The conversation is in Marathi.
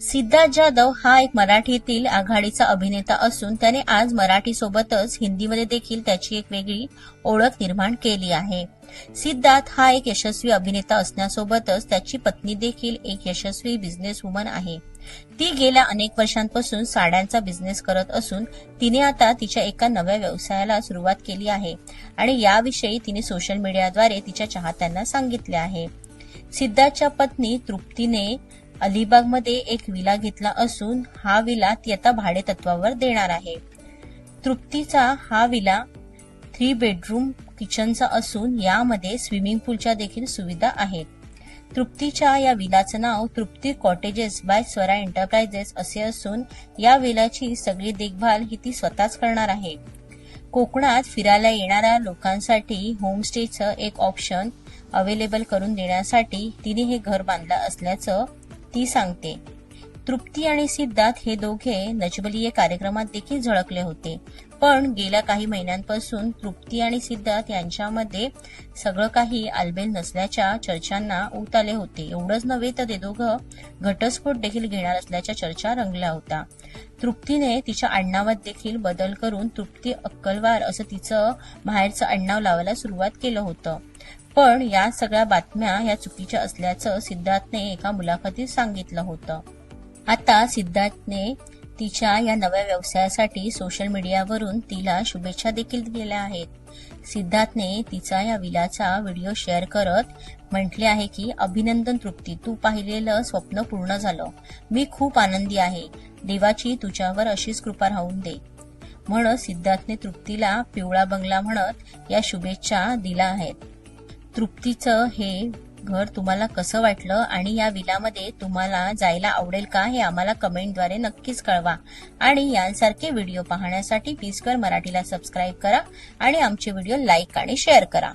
सिद्धार्थ जाधव हा एक मराठीतील आघाडीचा अभिनेता असून त्याने आज मराठीसोबतच हिंदीमध्ये देखील त्याची एक वेगळी ओळख निर्माण केली आहे. सिद्धार्थ हा एक यशस्वी अभिनेता असण्यासोबतच त्याची पत्नी देखील एक यशस्वी बिझनेस वुमन आहे. ती गेल्या अनेक वर्षांपासून साड्यांचा बिझनेस करत असून तिने आता तिच्या एका नव्या व्यवसायाला सुरुवात केली आहे आणि याविषयी तिने सोशल मीडियाद्वारे तिच्या चाहत्यांना सांगितले आहे. सिद्धार्थच्या पत्नी तृप्तीने अलिबागमध्ये एक विला घेतला असून हा विला ती आता भाडे तत्वावर देणार आहे. तृप्तीचा हा विला थ्री बेडरूम किचनचा असून यामध्ये स्विमिंग पूलच्या देखील सुविधा आहेत. तृप्तीच्या या विलाचं नाव Trupti cottages by Swara enterprises असे असून या विलाची सगळी देखभाल ही ती स्वतःच करणार आहे. कोकणात फिरायला येणाऱ्या लोकांसाठी होमस्टेचं एक ऑप्शन अवेलेबल करून देण्यासाठी तिने हे घर बांधलं असल्याचं ती सांगते. तृप्ती आणि सिद्धार्थ हे दोघे नजबलीय कार्यक्रमात देखील झळकले होते. पण गेल्या काही महिन्यांपासून तृप्ती आणि सिद्धार्थ यांच्यामध्ये सगळं काही आलबेल नसल्याच्या चर्चांना ऊत आले होते. एवढंच नव्हे तर ते दोघं घटस्फोट देखील घेणार असल्याच्या चर्चा रंगल्या होत्या. तृप्तीने तिच्या आडनावात देखील बदल करून तृप्ती अक्कलवार असं तिचं बाहेरचं आडनाव लावायला सुरुवात केलं होतं. पण या सगळ्या बातम्या या चुकीच्या असल्याचं सिद्धार्थने एका मुलाखतीत सांगितलं होतं. आता सिद्धार्थने तिच्या या नव्या व्यवसायासाठी सोशल मीडियावरून तिला शुभेच्छा देखील दिल्या आहेत. सिद्धार्थने तिचा या विलाचा व्हिडिओ शेअर करत म्हटले आहे की अभिनंदन तृप्ती तू पाहिलेलं स्वप्न पूर्ण झालं. मी खूप आनंदी आहे. देवाची तुझ्यावर अशीच कृपा राहून दे. म्हणत सिद्धार्थने तृप्तीला पिवळा बंगला म्हणत या शुभेच्छा दिल्या आहेत. तृप्तीचं हे घर तुम्हाला कसं वाटलं आणि या विलामध्ये तुम्हाला जायला आवडेल का हे आम्हाला कमेंटद्वारे नक्कीच कळवा. आणि यांसारखे व्हिडिओ पाहण्यासाठी पीसकर मराठीला सबस्क्राईब करा आणि आमचे व्हिडिओ लाईक आणि शेअर करा.